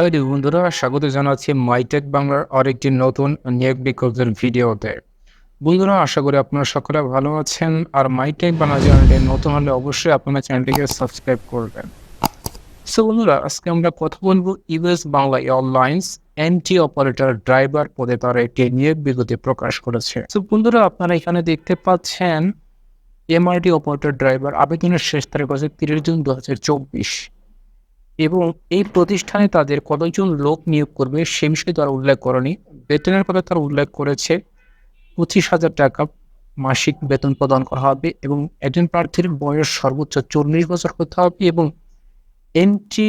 Hello বন্ধুরা, স্বাগত জানাচ্ছি মাইটেক বাংলার আরেকটি নতুন নিয়োগ বিকল্পের ভিডিওতে। বন্ধুরা, আশা করি আপনারা সকলে ভালো আছেন, আর মাইটেক বাংলা চ্যানেলটি নতুন হলে অবশ্যই আপনারা চ্যানেলটিকে সাবস্ক্রাইব করবেন। সো বন্ধুরা, আজকে আমরা কথা বলব ইউএস বাংলা এয়ারলাইন্স এনটি অপারেটর ড্রাইভার পদে তারা একটি নিয়োগ বিজ্ঞপ্তি প্রকাশ করেছে। সো বন্ধুরা, আপনারা এখানে দেখতে পাচ্ছেন, এমআরটি অপারেটর ড্রাইভার আবেদনের শেষ তারিখ হচ্ছে তিরিশ জুন দু হাজার চব্বিশ। এবং এই প্রতিষ্ঠানে তাদের কতজন লোক নিয়োগ করবে সে বিষয়ে তারা উল্লেখ করেনি। বেতনের কথা তারা উল্লেখ করেছে, পঁচিশ হাজার টাকা মাসিক বেতন প্রদান করা হবে এবং একজন প্রার্থীর বয়স সর্বোচ্চ চল্লিশ বছর হতে হবে এবং এনটি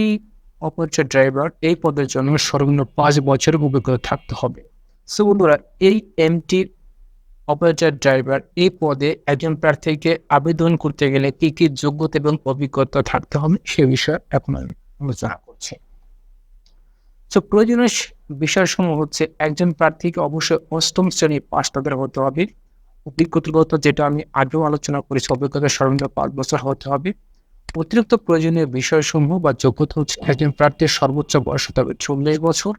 অপারেটর ড্রাইভার এই পদের জন্য সর্বনিম্ন পাঁচ বছরের অভিজ্ঞতা থাকতে হবে। সো বন্ধুরা, এই এমটি অপারেটর ড্রাইভার এই পদে একজন প্রার্থীকে আবেদন করতে গেলে কী কী যোগ্যতা এবং অভিজ্ঞতা থাকতে হবে সে বিষয়ে এখন আমি আলোচনা করছি। তো প্রয়োজনীয় বিষয়সমূহ হচ্ছে একজন প্রার্থীকে অবশ্যই অষ্টম শ্রেণি পাশ তাদের হতে হবে। অভিজ্ঞতাগত যেটা আমি আগেও আলোচনা করেছি অভিজ্ঞতা সর্বনিম্ন পাঁচ বছর হতে হবে। অতিরিক্ত প্রয়োজনীয় বিষয়সমূহ বা যোগ্যতা হচ্ছে একজন প্রার্থীর সর্বোচ্চ বয়স হতে হবে চল্লিশ বছর।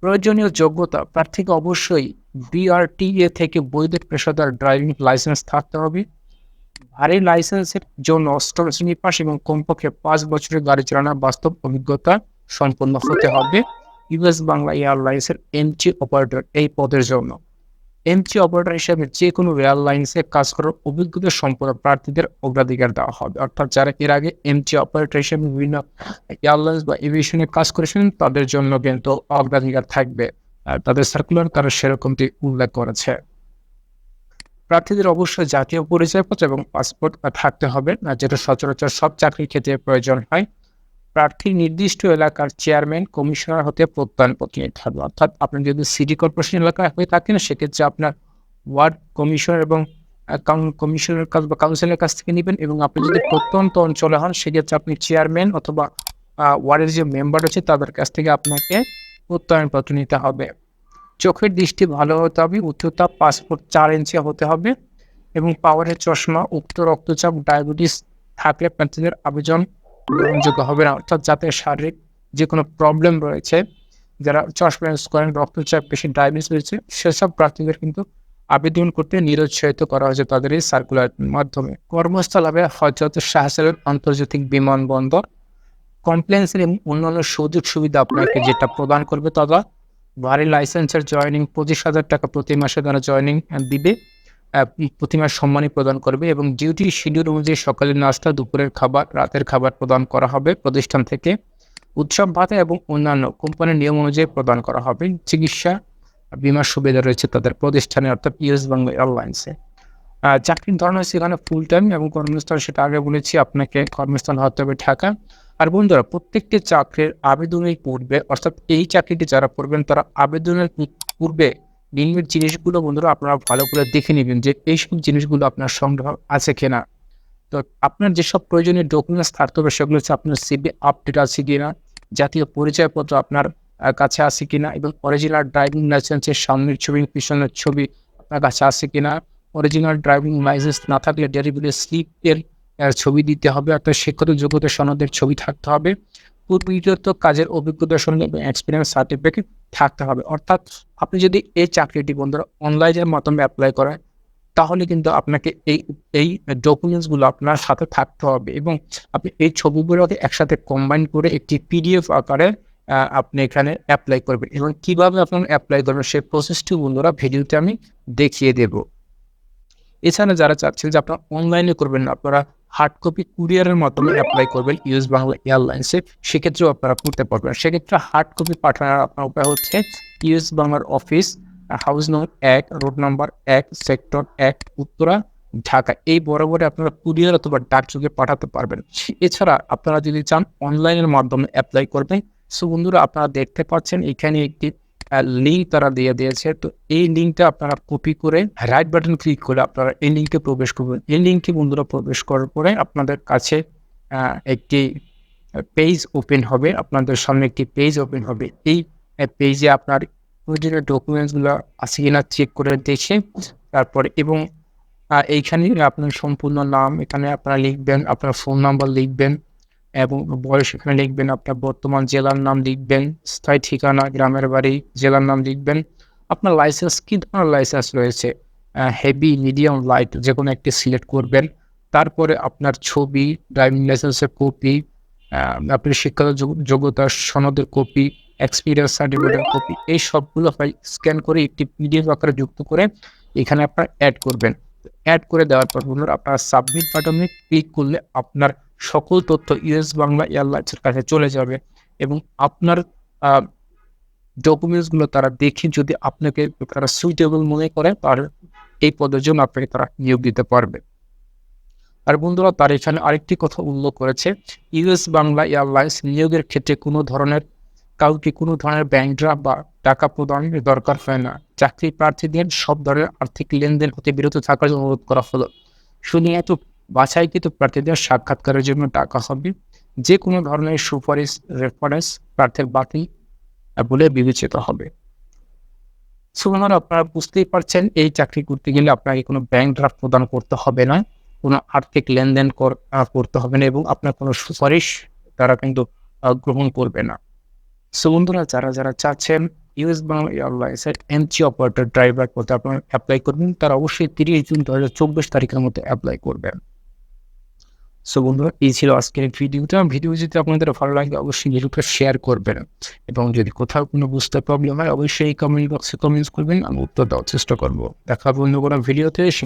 প্রয়োজনীয় যোগ্যতা প্রার্থীকে অবশ্যই বিআরটিএ থেকে বৈধ পেশাদার ড্রাইভিং লাইসেন্স থাকতে হবে। ভারী লাইসেন্সের জন্য অষ্টম শ্রেণি পাশ এবং কমপক্ষে পাঁচ বছরের গাড়ি চালানোর বাস্তব অভিজ্ঞতা সম্পন্ন হতে হবে। ইউএস বাংলা এয়ারলাইন্সের এমটি অপারেটর এই পদের জন্য। এমটি অপারেটর হিসেবে যে কোনো এয়ারলাইন্সে কাজ করার অভিজ্ঞতা সম্পন্ন প্রার্থীদের অগ্রাধিকার দেওয়া হবে। অর্থাৎ যারা এর আগে এমটি অপারেটর হিসেবে বিভিন্ন এয়ারলাইন্স বা এভিয়েশনে কাজ করেছেন তাদের জন্য কিন্তু অগ্রাধিকার থাকবে। তাদের সার্কুলার তারা সেরকমটি উল্লেখ করেছে। প্রার্থীদের অবশ্যই জাতীয় পরিচয়পত্র এবং পাসপোর্ট থাকতে হবে যেটা সচরাচর সব চাকরির ক্ষেত্রে প্রয়োজন হয়। প্রার্থী নির্দিষ্ট এলাকার চেয়ারম্যান, কমিশনার হতে প্রত্যয়নপত্র হবে অর্থাৎ আপনি যদি সিটি কর্পোরেশন এলাকায় হয়ে থাকেন, সেক্ষেত্রে আপনার ওয়ার্ড কমিশনার এবং কমিশনের কাজ বা কাউন্সিলের কাছ থেকে নেবেন এবং আপনি যদি প্রত্যন্ত অঞ্চলে হন, সেক্ষেত্রে আপনি চেয়ারম্যান অথবা ওয়ার্ডের যে মেম্বার আছে তাদের কাছ থেকে আপনাকে প্রত্যয়নপত্র নিতে হবে। চোখের দৃষ্টি ভালো হতে হবে, উচ্চতা পাসপোর্ট চার ইঞ্চি হতে হবে এবং পাওয়ারের চশমা উক্ত রক্তচাপ ডায়াবেটিস থাকলে প্রার্থীদের আবেদন গ্রহণযোগ্য হবে না। অর্থাৎ যাতে শারীরিক যে কোনো প্রবলেম রয়েছে, যারা চশমা ইউজ করেন, রক্তচাপ বেশি ডায়াবেটিস রয়েছে সেসব প্রার্থীদের কিন্তু আবেদন করতে নিরুৎসাহিত করা হয়েছে তাদের এই সার্কুলার মাধ্যমে। কর্মস্থল হবে হজরত শাহসালের আন্তর্জাতিক বিমানবন্দর। কমপ্লেন্সের এবং অন্যান্য সুযোগ সুবিধা আপনাকে যেটা প্রদান করবে তারা ভারী লাইসেন্সের জয়নিং পঁচিশ হাজার টাকা প্রতি মাসে তারা জয়নিং দিবে। প্রতি মাস সম্মানী প্রদান করবে এবং ডিউটি শিডিউল অনুযায়ী সকালের নাস্তা, দুপুরের খাবার, রাতের খাবার প্রদান করা হবে প্রতিষ্ঠান থেকে। উৎসব, ভাতা এবং অন্যান্য কোম্পানির নিয়ম অনুযায়ী প্রদান করা হবে। চিকিৎসা বিমার সুবিধা রয়েছে তাদের প্রতিষ্ঠানে, অর্থাৎ ইউএস বাংলা এয়ারলাইন্সে চাকরির ধরন হচ্ছে এখানে ফুল টাইম এবং কর্মস্থল, সেটা আগে বলেছি, আপনাকে কর্মস্থল হতে হবে ঢাকা। আর বন্ধুরা, প্রত্যেকটি চাকরির আবেদনের পূর্বে, অর্থাৎ এই চাকরিটি যারা পড়বেন তারা আবেদনের পূর্বে নিম্নের জিনিসগুলো বন্ধুরা আপনারা ভালো করে দেখে নেবেন যে এইসব জিনিসগুলো আপনার সংগ্রহ আছে কিনা। তো আপনার যেসব প্রয়োজনীয় ডকুমেন্টস থাকতে হবে, সেগুলো হচ্ছে আপনার সিবি আপডেট আছে কিনা, জাতীয় পরিচয়পত্র আপনার কাছে আছে কিনা এবং অরিজিনাল ড্রাইভিং লাইসেন্সের সামনের ছবি, পিছনের ছবি আপনার কাছে আছে কিনা। অরিজিনাল ড্রাইভিং লাইসেন্স না থাকলে ডেলিভারি স্লিপের ছবি দিতে হবে, অর্থাৎ শিক্ষত যোগ্যতা সনদের ছবি থাকতে হবে। পূর্বিগত কাজের অভিজ্ঞতা এবং এক্সপিরিয়েন্স সার্টিফিকেট থাকতে হবে। অর্থাৎ আপনি যদি এই চাকরিটি বন্ধুরা অনলাইনের মাধ্যমে অ্যাপ্লাই করেন, তাহলে কিন্তু আপনাকে এই এই ডকুমেন্টসগুলো আপনার সাথে থাকতে হবে এবং আপনি এই ছবিগুলোকে একসাথে কম্বাইন করে একটি পিডিএফ আকারে আপনি এখানে অ্যাপ্লাই করবেন এবং কীভাবে আপনার অ্যাপ্লাই করবেন সেই প্রসেসটি বন্ধুরা ভিডিওতে আমি দেখিয়ে দেব। এছাড়া যারা চাচ্ছেন যে আপনারা অনলাইনে করবেন না, আপনারা হার্ড কপি কুরিয়ারের মাধ্যমে অ্যাপ্লাই করবেন ইউএস বাংলা এয়ারলাইন্সে সেক্ষেত্রেও আপনারা করতে পারবেন। সেক্ষেত্রে হার্ড কপি পাঠানোর আপনার উপায় হচ্ছে ইউএস বাংলার অফিস হাউস নম্বর এক রোড নাম্বার এক সেক্টর এক, উত্তরা, ঢাকা। এই বরাবরে আপনারা কুরিয়ার অথবা ডাকযোগে পাঠাতে পারবেন। এছাড়া আপনারা যদি চান অনলাইনের মাধ্যমে অ্যাপ্লাই করবেন সো বন্ধুরা আপনারা দেখতে পাচ্ছেন এখানে একটি লিঙ্ক তারা দিয়ে দিয়েছে। তো এই লিঙ্কটা আপনারা কপি করে রাইট বাটন ক্লিক করে আপনারা এই লিঙ্কে প্রবেশ করবেন। এই লিঙ্কে বন্ধুরা প্রবেশ করার পরে আপনাদের কাছে একটি পেজ ওপেন হবে। আপনাদের সামনে একটি পেজ ওপেন হবে। এই পেজে আপনার প্রয়োজনীয় ডকুমেন্টসগুলো আছে কিনা চেক করে দেখে তারপরে এবং এইখানে আপনার সম্পূর্ণ নাম এখানে আপনারা লিখবেন, আপনার ফোন নাম্বার লিখবেন। এবং বয়স এখানে লিখবেন আপনার বর্তমান জেলার নাম লিখবেন, স্থায়ী ঠিকানা, গ্রামের বাড়ি, জেলার নাম লিখবেন। আপনার লাইসেন্স কী ধরনের লাইসেন্স রয়েছে? হেভি মিডিয়াম লাইট যে কোনো একটি সিলেক্ট করবেন। তারপরে আপনার ছবি ড্রাইভিং লাইসেন্সের কপি আপনার শিক্ষাগত যোগ- যোগ্যতার সনদের কপি এক্সপিরিয়েন্স সার্টিফিকেটের কপি এই সবগুলো ফাইল স্ক্যান করে একটি পিডিএফ আকারে যুক্ত করে এখানে আপনার অ্যাড করবেন। অ্যাড করে দেওয়ার পর আপনার সাবমিট বাটনে ক্লিক করলে আপনার সকল তথ্য ইউএস বাংলা এয়ারলাইন্সের কাছে চলে যাবে এবং আপনার ডকুমেন্টসগুলো তারা দেখে যদি আপনাকে তারা সুইটেবল মনে করে তার এই পদের জন্য আপনাকে তারা নিয়োগ দিতে পারবে। আর বন্ধুরা, তার এখানে আরেকটি কথা উল্লেখ করেছে ইউএস বাংলা এয়ারলাইন্স নিয়োগের ক্ষেত্রে কোনো ধরনের, কাউকে কোনো ধরনের ব্যাংক ড্রাফট বা টাকা প্রদানের দরকার হয় না। চাকরি প্রার্থীদের সব ধরনের আর্থিক লেনদেন হতে বিরত থাকার জন্য অনুরোধ করা হলো। শুধুমাত্র বাছাইকৃত প্রার্থীদের সাক্ষাৎকারের জন্য টাকা হবে। যে কোনো ধরনের সুপারিশ, রেফারেন্স, প্রার্থীর বাতিল বলে বিবেচিত হবে। সুতরাং আপনারা বুঝতেই পারছেন, এই চাকরি করতে গেলে আপনাকে কোনো ব্যাংক ড্রাফট প্রদান করতে হবে না। কোনো আর্থিক লেনদেন কর- করতে হবে না এবং আপনার কোনো সুপারিশ তারা কিন্তু গ্রহণ করবে না। সো বন্ধুরা, যারা যারা চাচ্ছেন ইউএস বাংলা এয়ারলাইন্সের এমজি অপারেটর ড্রাইভার পদে আপনারা অ্যাপ্লাই করবেন, তারা অবশ্যই তিরিশ জুন দু হাজার চব্বিশ তারিখের মধ্যে অ্যাপ্লাই করবেন। সো বন্ধুরা, এই ছিল আজকের ভিডিওটা। ভিডিও যদি আপনাদের ভালো লাগে, অবশ্যই ভিডিওটা শেয়ার করবেন। এবং যদি কোথাও কোনো বুঝতে প্রবলেম হয়, অবশ্যই কমেন্ট বক্সে কমেন্টস করবেন। আমি উত্তর দেওয়ার চেষ্টা করব। দেখা বন্ধু কোনো ভিডিওতে। সে.